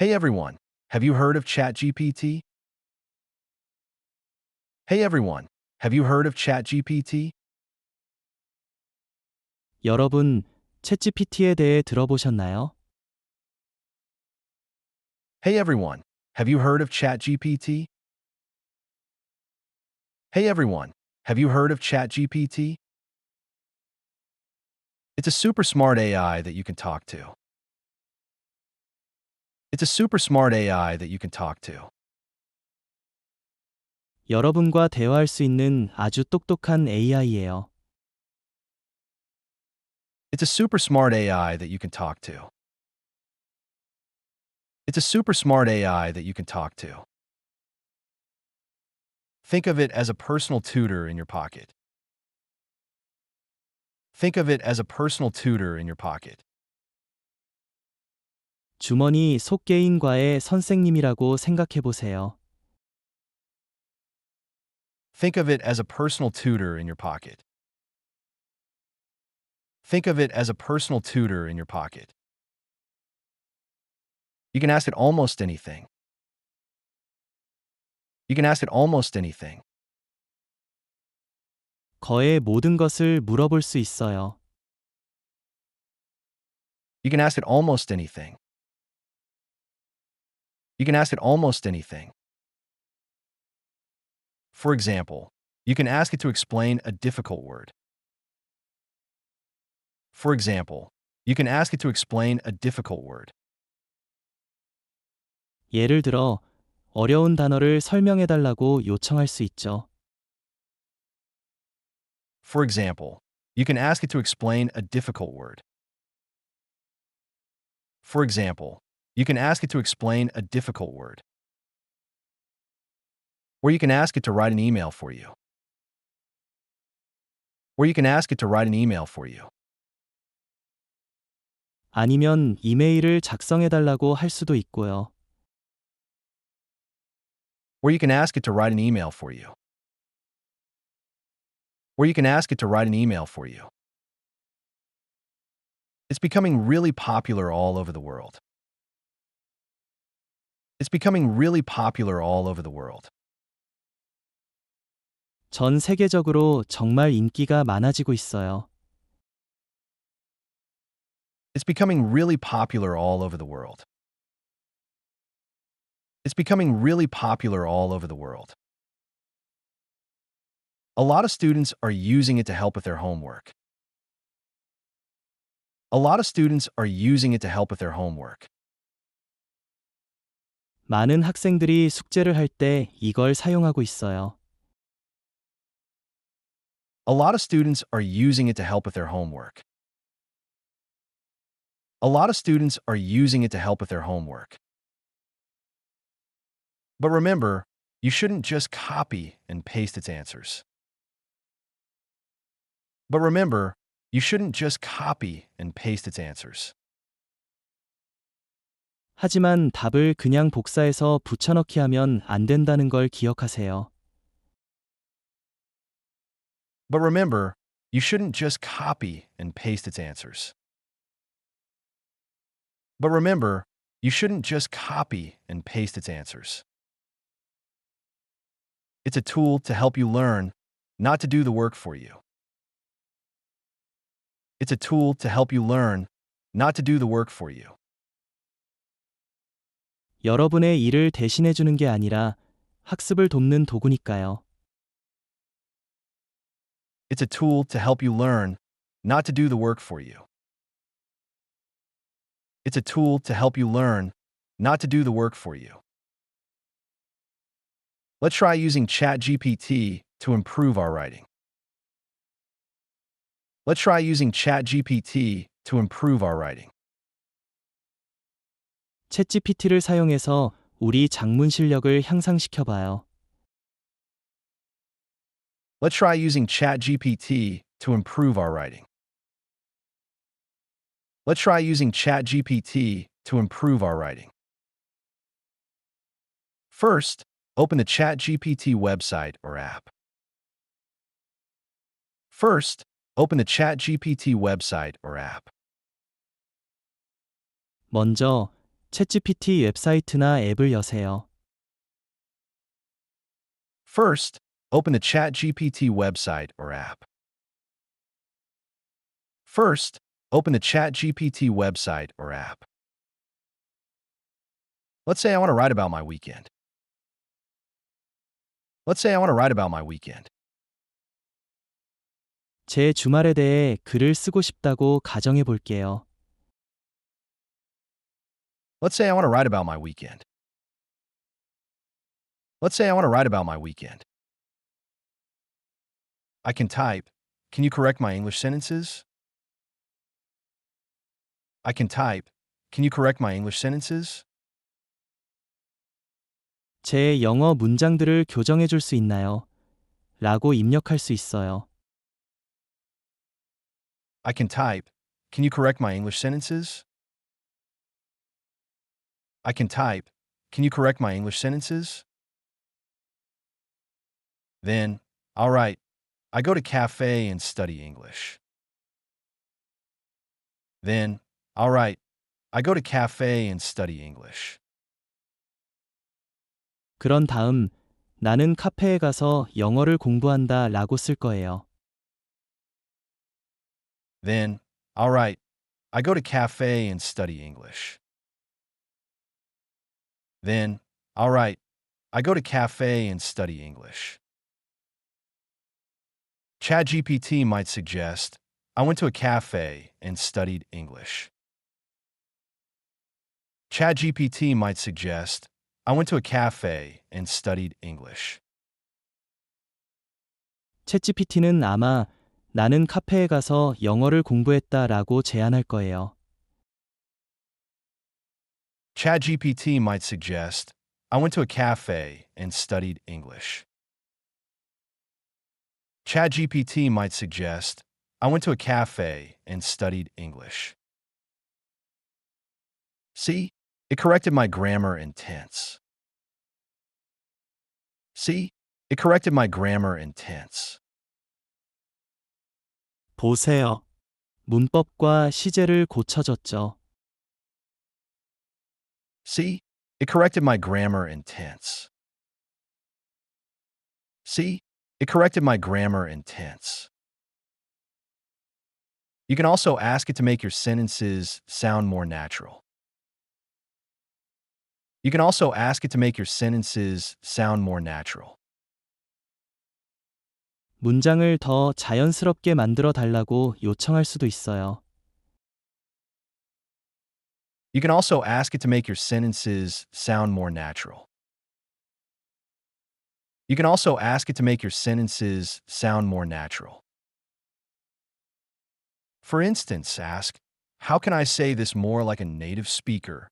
Hey everyone, have you heard of ChatGPT? Hey everyone, have you heard of ChatGPT? 여러분, 챗GPT에 대해 들어보셨나요? Hey everyone, have you heard of ChatGPT? Hey everyone, have you heard of ChatGPT? It's a super smart AI that you can talk to. It's a super smart AI that you can talk to. 여러분과 대화할 수 있는 아주 똑똑한 AI예요. It's a super smart AI that you can talk to. It's a super smart AI that you can talk to. Think of it as a personal tutor in your pocket. Think of it as a personal tutor in your pocket. 주머니 속개인과의 선생님이라고 생각해 보세요. Think of it as a personal tutor in your pocket. Think of it as a personal tutor in your pocket. You can ask it almost anything. You can ask it almost anything. 거의 모든 것을 물어볼 수 있어요. You can ask it almost anything. You can ask it almost anything. For example, you can ask it to explain a difficult word. For example, you can ask it to explain a difficult word. 예를 들어, 어려운 단어를 설명해 달라고 요청할 수 있죠. For example, you can ask it to explain a difficult word. For example, you can ask it to explain a difficult word. Or you can ask it to write an email for you. Or you can ask it to write an email for you. 아니면 이메일을 작성해 달라고 할 수도 있고요. Or you can ask it to write an email for you. Or you can ask it to write an email for you. It's becoming really popular all over the world. It's becoming really popular all over the world. 전 세계적으로 정말 인기가 많아지고 있어요. It's becoming really popular all over the world. It's becoming really popular all over the world. A lot of students are using it to help with their homework. A lot of students are using it to help with their homework. 많은 학생들이 숙제를 할 때 이걸 사용하고 있어요. A lot of students are using it to help with their homework. A lot of students are using it to help with their homework. But remember, you shouldn't just copy and paste its answers. But remember, you shouldn't just copy and paste its answers. 하지만 답을 그냥 복사해서 붙여넣기 하면 안 된다는 걸 기억하세요. But remember, you shouldn't just copy and paste its answers. But remember, you shouldn't just copy and paste its answers. It's a tool to help you learn, not to do the work for you. It's a tool to help you learn, not to do the work for you. 여러분의 일을 대신해 주는 게 아니라 학습을 돕는 도구니까요. It's a tool to help you learn, not to do the work for you. It's a tool to help you learn, not to do the work for you. Let's try using ChatGPT to improve our writing. Let's try using ChatGPT to improve our writing. 챗GPT를 사용해서 우리 작문 실력을 향상시켜 봐요. Let's try using ChatGPT to improve our writing. Let's try using ChatGPT to improve our writing. First, open the ChatGPT website or app. First, open the ChatGPT website or app. 먼저 챗GPT 웹사이트나 앱을 여세요. First, open the ChatGPT website or app. First, open the ChatGPT website or app. Let's say I want to write about my weekend. Let's say I want to write about my weekend. 제 주말에 대해 글을 쓰고 싶다고 가정해 볼게요. Let's say I want to write about my weekend. Let's say I want to write about my weekend. I can type. Can you correct my English sentences? I can type. Can you correct my English sentences? 제 영어 문장들을 교정해 줄 수 있나요? 라고 입력할 수 있어요. I can type. Can you correct my English sentences? I can type. Can you correct my English sentences? Then, all right, I go to cafe and study English. Then, all right, I go to cafe and study English. 그런 다음 나는 카페에 가서 영어를 공부한다 라고 쓸 거예요. Then, all right, I go to cafe and study English. Then, all right, I go to cafe and study English. ChatGPT might suggest, I went to a cafe and studied English. ChatGPT might suggest, I went to a cafe and studied English. 챗GPT는 아마 나는 카페에 가서 영어를 공부했다 라고 제안할 거예요. ChatGPT might suggest, I went to a cafe and studied English. ChatGPT might suggest, I went to a cafe and studied English. See, it corrected my grammar and tense. See, it corrected my grammar and tense. 보세요. 문법과 시제를 고쳐줬죠. See, it corrected my grammar and tense. See, it corrected my grammar and tense. You can also ask it to make your sentences sound more natural. You can also ask it to make your sentences sound more natural. 문장을 더 자연스럽게 만들어 달라고 요청할 수도 있어요. You can also ask it to make your sentences sound more natural. You can also ask it to make your sentences sound more natural. For instance, ask, How can I say this more like a native speaker?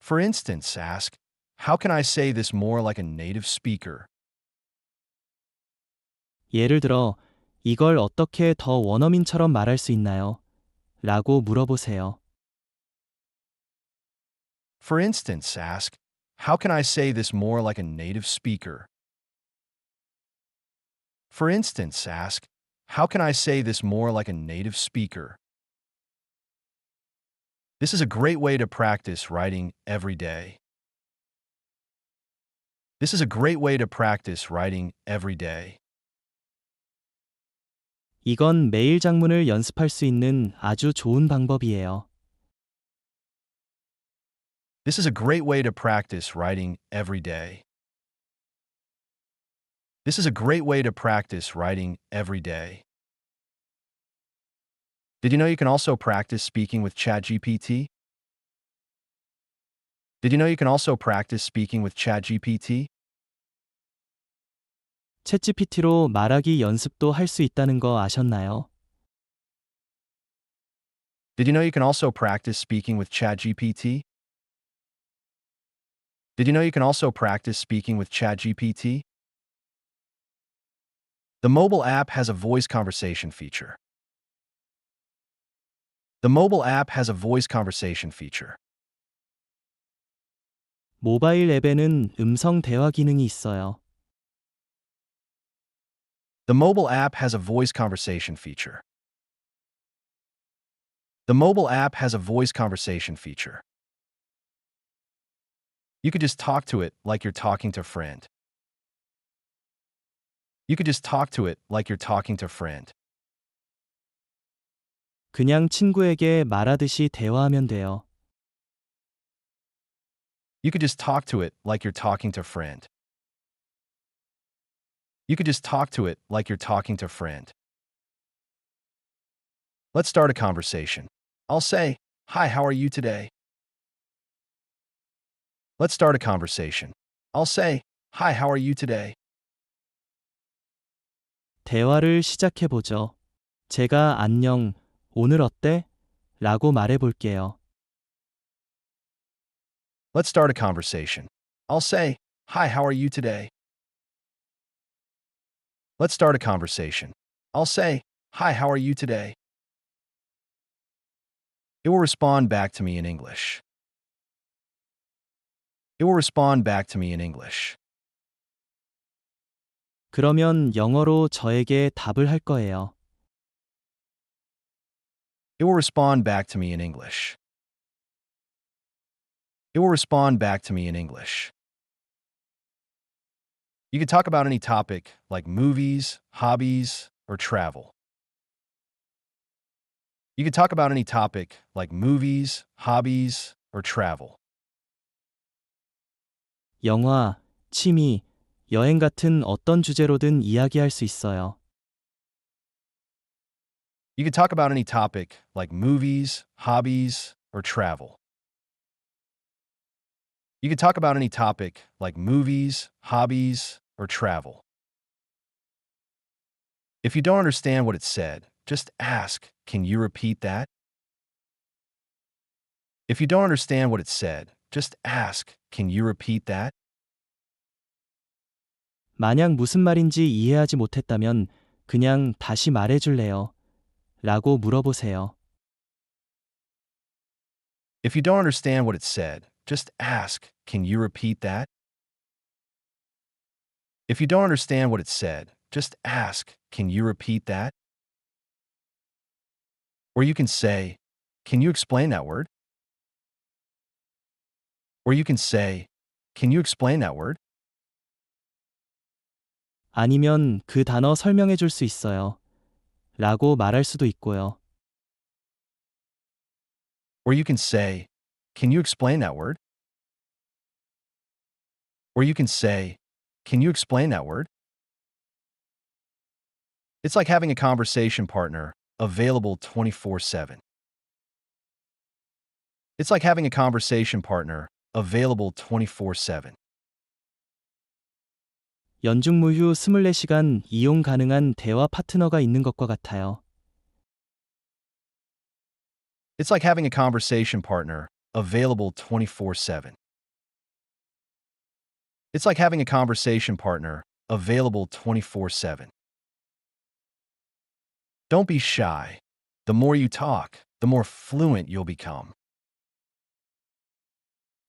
For instance, ask, How can I say this more like a native speaker? 예를 들어, 이걸 어떻게 더 원어민처럼 말할 수 있나요? 라고 물어보세요. For instance, ask, How can I say this more like a native speaker? For instance, ask, How can I say this more like a native speaker? This is a great way to practice writing every day. This is a great way to practice writing every day. 이건 매일 장문을 연습할 수 있는 아주 좋은 방법이에요. This is a great way to practice writing every day. This is a great way to practice writing every day. Did you know you can also practice speaking with ChatGPT? Did you know you can also practice speaking with ChatGPT? 챗GPT로 말하기 연습도 할 수 있다는 거 아셨나요? Did you know you can also practice speaking with ChatGPT? Did you know you can also practice speaking with ChatGPT? The mobile app has a voice conversation feature. The mobile app has a voice conversation feature. 모바일 앱에는 음성 대화 기능이 있어요. The mobile app has a voice conversation feature. The mobile app has a voice conversation feature. You could just talk to it like you're talking to a friend. You could just talk to it like you're talking to a friend. 그냥 친구에게 말하듯이 대화하면 돼요. You could just talk to it like you're talking to a friend. You could just talk to it like you're talking to a friend. Let's start a conversation. I'll say, Hi, how are you today? Let's start a conversation. I'll say, Hi, how are you today? 대화를 시작해 보죠. 제가 안녕, 오늘 어때? 라고 말해 볼게요. Let's start a conversation. I'll say, Hi, how are you today? Let's start a conversation. I'll say, Hi, how are you today? It will respond back to me in English. It will respond back to me in English. 그러면 영어로 저에게 답을 할 거예요. It will respond back to me in English. It will respond back to me in English. You can talk about any topic like movies, hobbies, or travel. You can talk about any topic like movies, hobbies, or travel. 영화, 취미, 여행 같은 어떤 주제로든 이야기할 수 있어요. You can talk about any topic like movies, hobbies, or travel. You can talk about any topic like movies, hobbies, or travel. If you don't understand what it said, just ask, Can you repeat that? If you don't understand what it said, just ask, Can you repeat that? 만약 무슨 말인지 이해하지 못했다면 그냥 다시 말해 줄래요? 라고 물어보세요. If you don't understand what it said, just ask, Can you repeat that? If you don't understand what it said, just ask, Can you repeat that? Or you can say, Can you explain that word? Or you can say, Can you explain that word? 아니면 그 단어 설명해 줄 수 있어요. 라고 말할 수도 있고요. Or you can say, Can you explain that word? Or you can say, Can you explain that word? It's like having a conversation partner available 24 7. It's like having a conversation partner available 24 7. 연중무 휴 24시간 이용 가능한 대화 파트너가 있는 것과 같아요. It's like having a conversation partner available 24 7. It's like having a conversation partner available 24 7. Don't be shy. The more you talk, the more fluent you'll become.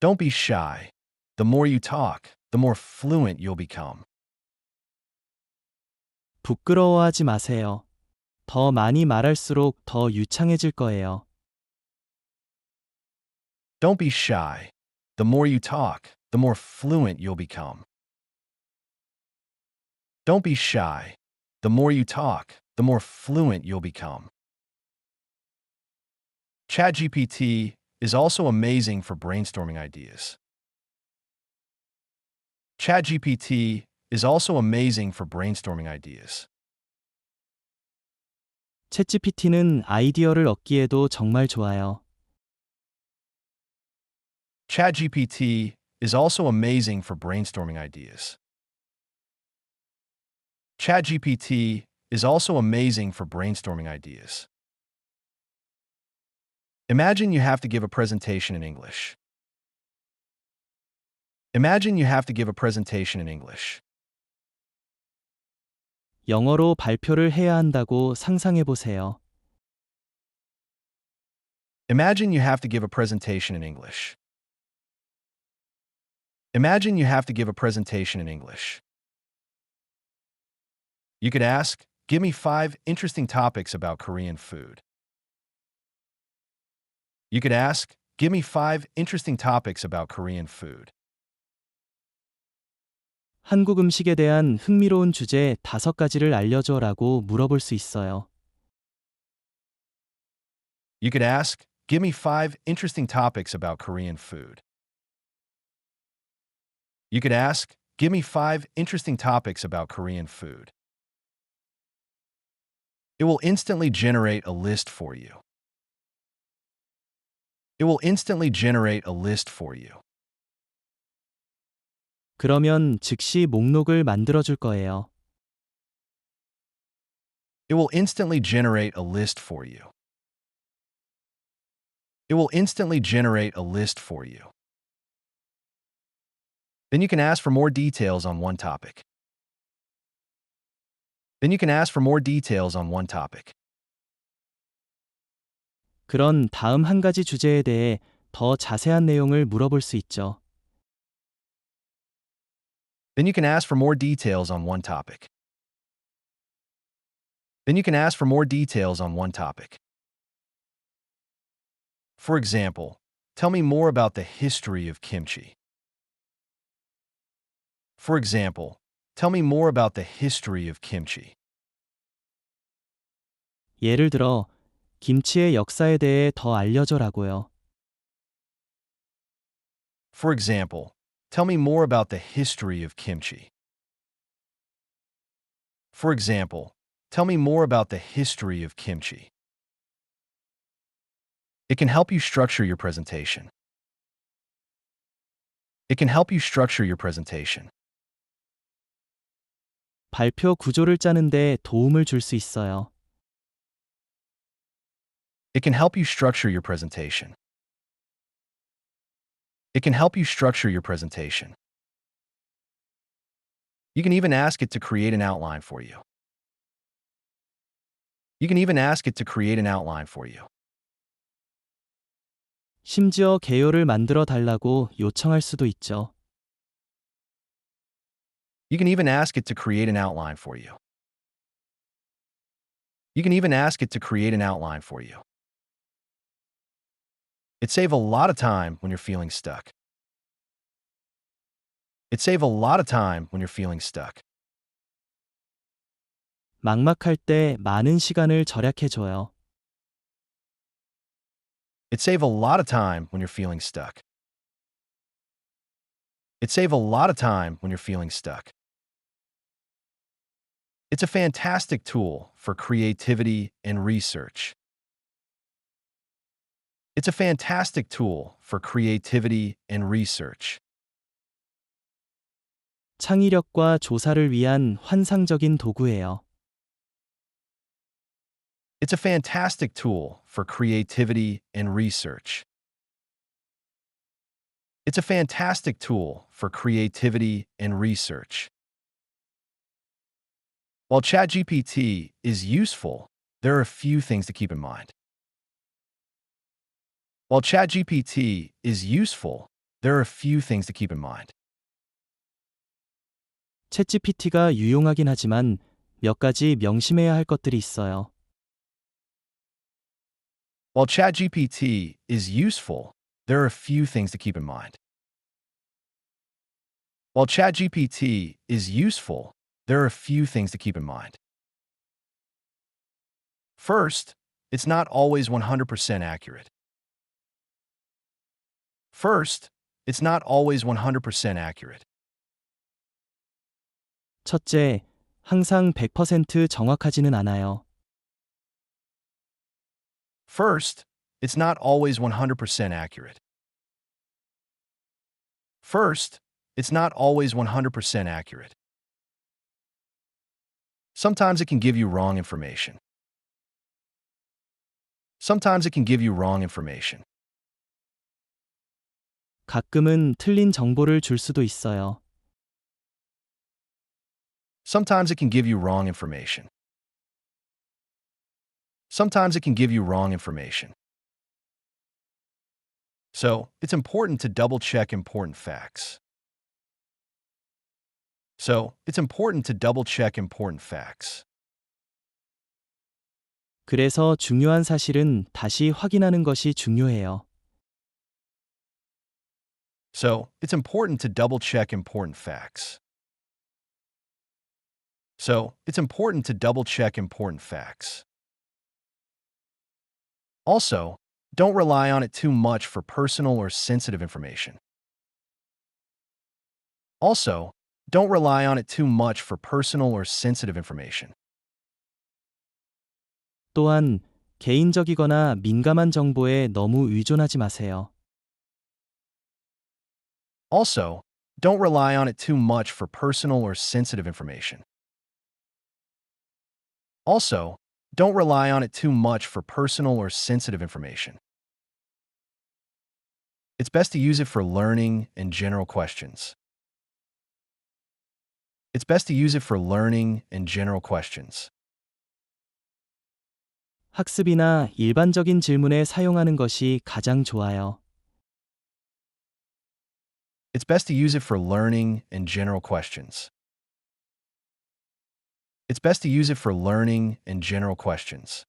Don't be shy. The more you talk, the more fluent you'll become. 부끄러워하지 마세요. 더 많이 말할수록 더 유창해질 거예요. Don't be shy. The more you talk, the more fluent you'll become. Don't be shy. The more you talk, the more fluent you'll become. ChatGPT is also amazing for brainstorming ideas. ChatGPT is also amazing for brainstorming ideas. 챗GPT는 아이디어를 얻기에도 정말 좋아요. ChatGPT is also amazing for brainstorming ideas. ChatGPT is also amazing for brainstorming ideas. Imagine you have to give a presentation in English. Imagine you have to give a presentation in English. 영어로 발표를 해야 한다고 상상해 보세요. Imagine you have to give a presentation in English. Imagine you have to give a presentation in English. You could ask, Give me five interesting topics about Korean food. You could ask, Give me five interesting topics about Korean food. 한국 음식에 대한 흥미로운 주제 다섯 가지를 알려줘 라고 물어볼 수 있어요. You could ask, Give me five interesting topics about Korean food. You could ask, Give me five interesting topics about Korean food. It will instantly generate a list for you. It will instantly generate a list for you. 그러면 즉시 목록을 만들어 줄 거예요. It will instantly generate a list for you. It will instantly generate a list for you. Then you can ask for more details on one topic. Then you can ask for more details on one topic. 그런 다음 한 가지 주제에 대해 더 자세한 내용을 물어볼 수 있죠. Then you can ask for more details on one topic. Then you can ask for more details on one topic. For example, tell me more about the history of kimchi. For example, tell me more about the history of kimchi. 예를 들어, 김치의 역사에 대해 더 알려줘라고요. For example, tell me more about the history of kimchi. For example, tell me more about the history of kimchi. It can help you structure your presentation. It can help you structure your presentation. 발표 구조를 짜는데 도움을 줄 수 있어요. It can help you structure your presentation. It can help you structure your presentation. You can even ask it to create an outline for you. You can even ask it to create an outline for you. 심지어 개요를 만들어 달라고 요청할 수도 있죠. You can even ask it to create an outline for you. You can even ask it to create an outline for you. It save a lot of time when you're feeling stuck. It save a lot of time when you're feeling stuck. 막막할 때 많은 시간을 절약해 줘요. It save a lot of time when you're feeling stuck. It save a lot of time when you're feeling stuck. It's a fantastic tool for creativity and research. It's a fantastic tool for creativity and research. 창의력과 조사를 위한 환상적인 도구예요. It's a fantastic tool for creativity and research. It's a fantastic tool for creativity and research. While ChatGPT is useful, there are a few things to keep in mind. While ChatGPT is useful, there are a few things to keep in mind. 챗GPT가 유용하긴 하지만 몇 가지 명심해야 할 것들이 있어요. While ChatGPT is useful, there are a few things to keep in mind. While ChatGPT is useful, there are a few things to keep in mind. First, it's not always 100% accurate. First, it's not always 100% accurate. 첫째, 항상 100% 정확하지는 않아요. First, it's not always 100% accurate. First, it's not always 100% accurate. Sometimes it can give you wrong information. Sometimes it can give you wrong information. 가끔은 틀린 정보를 줄 수도 있어요. Sometimes it can give you wrong information. Sometimes it can give you wrong information. So, it's important to double check important facts. So, it's important to double check important facts. 그래서 중요한 사실은 다시 확인하는 것이 중요해요. So, it's important to double check important facts. So, it's important to double check important facts. Also, don't rely on it too much for personal or sensitive information. Also, don't rely on it too much for personal or sensitive information. 또한 개인적이거나 민감한 정보에 너무 의존하지 마세요. Also, don't rely on it too much for personal or sensitive information. Also, don't rely on it too much for personal or sensitive information. It's best to use it for learning and general questions. It's best to use it for learning and general questions. 학습이나 일반적인 질문에 사용하는 것이 가장 좋아요. It's best to use it for learning and general questions. It's best to use it for learning and general questions.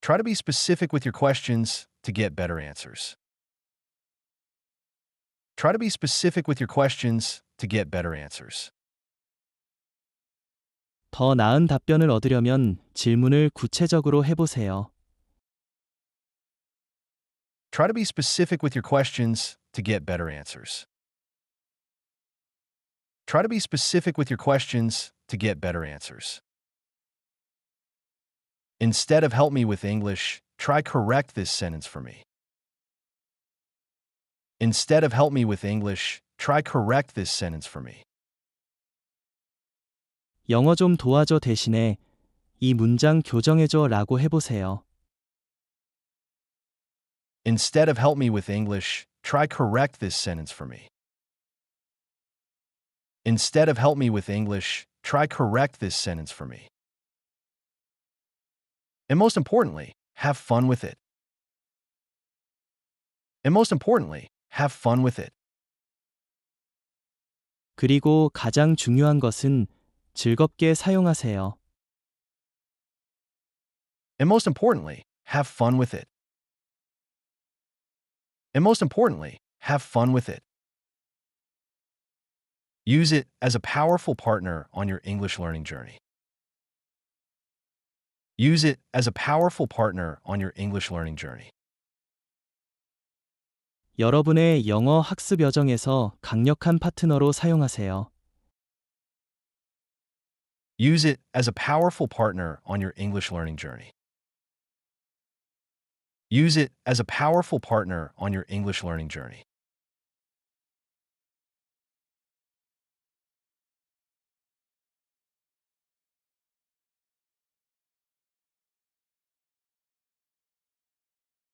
Try to be specific with your questions to get better answers. Try to be specific with your questions to get better answers. 더 나은 답변을 얻으려면 질문을 구체적으로 해보세요. Try to be specific with your questions to get better answers. Try to be specific with your questions to get better answers. Instead of help me with English, try correct this sentence for me. Instead of help me with English, try correct this sentence for me. 영어 좀 도와줘 대신에 이 문장 교정해줘 라고 해보세요. Instead of help me with English, try correct this sentence for me. Instead of help me with English, try correct this sentence for me. And most importantly, have fun with it. And most importantly, have fun with it. 그리고 가장 중요한 것은 즐겁게 사용하세요. And most importantly, have fun with it. And most importantly, have fun with it. Use it as a powerful partner on your English learning journey. Use it as a powerful partner on your English learning journey. 여러분의 영어 학습 여정에서 강력한 파트너로 사용하세요. Use it as a powerful partner on your English learning journey. Use it as a powerful partner on your English learning journey.